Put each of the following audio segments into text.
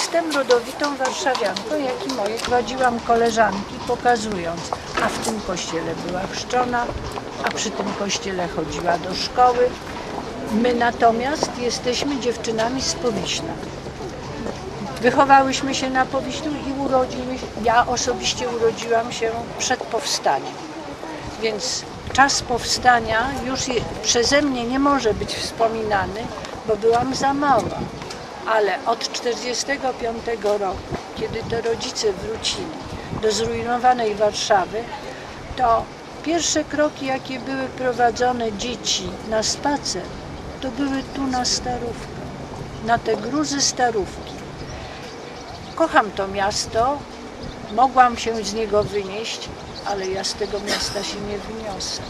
jestem rodowitą warszawianką, jak i moje prowadziłam koleżanki, pokazując, a w tym kościele była chrzczona, a przy tym kościele chodziła do szkoły. My natomiast jesteśmy dziewczynami z Powiśna. Wychowałyśmy się na Powiśniu i urodziły, ja osobiście urodziłam się przed powstaniem. Więc czas powstania już je, przeze mnie nie może być wspominany, bo byłam za mała. Ale od 1945 roku, kiedy te rodzice wrócili do zrujnowanej Warszawy, to pierwsze kroki, jakie były prowadzone dzieci na spacer, to były tu na Starówkę, na te gruzy Starówki. Kocham to miasto, mogłam się z niego wynieść, ale ja z tego miasta się nie wyniosę.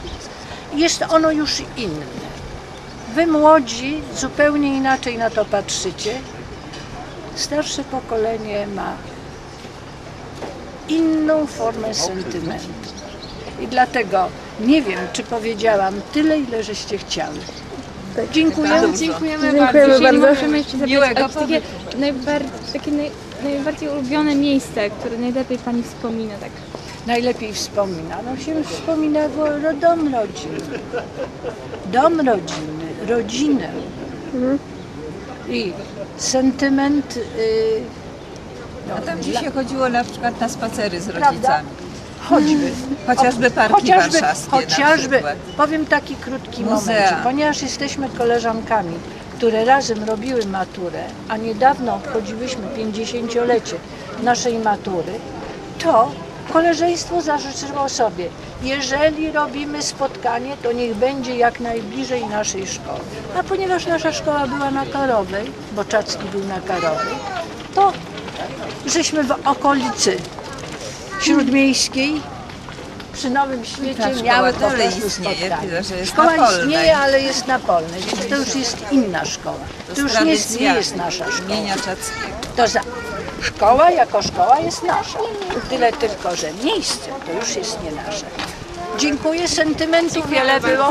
Jest ono już inne. Wy młodzi zupełnie inaczej na to patrzycie. Starsze pokolenie ma inną formę sentymentu. I dlatego nie wiem, czy powiedziałam tyle, ile żeście chciały. Dziękuję. Dziękujemy, Dziękujemy bardzo. Jeżeli bardzo. możemy jeszcze zapytać Miłego o takie, najbardziej, takie naj, najbardziej ulubione miejsce, które najlepiej Pani wspomina, tak? najlepiej wspomina? No się wspomina bo dom rodzinny. Dom rodzinny, rodzinę. I sentyment. Y, no, A tam dzisiaj chodziło na przykład na spacery z Prawda? rodzicami. choćby. Chociażby parki Chociażby, warszawskie chociażby powiem taki krótki Muzea. moment, ponieważ jesteśmy koleżankami, które razem robiły maturę, a niedawno obchodziłyśmy 50-lecie naszej matury, to koleżeństwo zażyczyło sobie, jeżeli robimy spotkanie, to niech będzie jak najbliżej naszej szkoły. A ponieważ nasza szkoła była na Karowej, bo Czacki był na Karowej, to żeśmy w okolicy śródmiejskiej przy Nowym Świecie Ta miały po prostu istnieje, Szkoła istnieje, ale jest na Polnej, więc to już jest inna szkoła. To, już nie jest, nie jest nasza szkoła. To za, szkoła jako szkoła jest nasza. Tyle tylko, że miejsce to już jest nie nasze. Dziękuję, sentymentów wiele było.